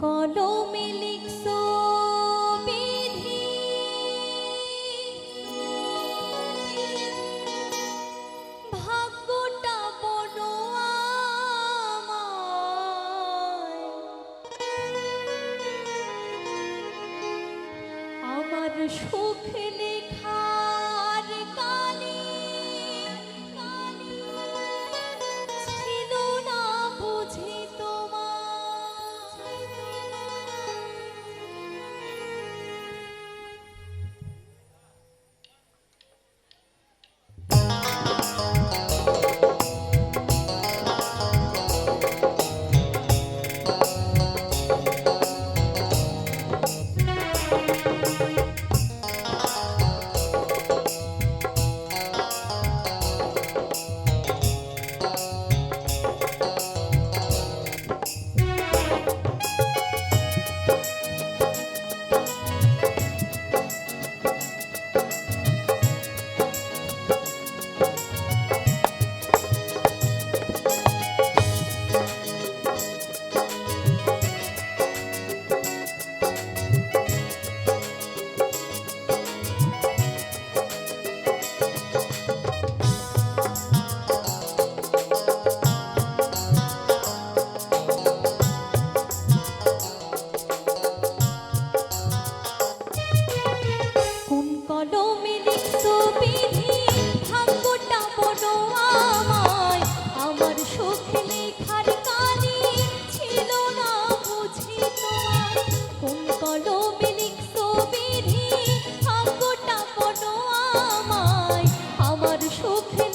কলমে লিখছো বিধি। ভাগ্যটা বড় আমার সুখ লেখার সুখ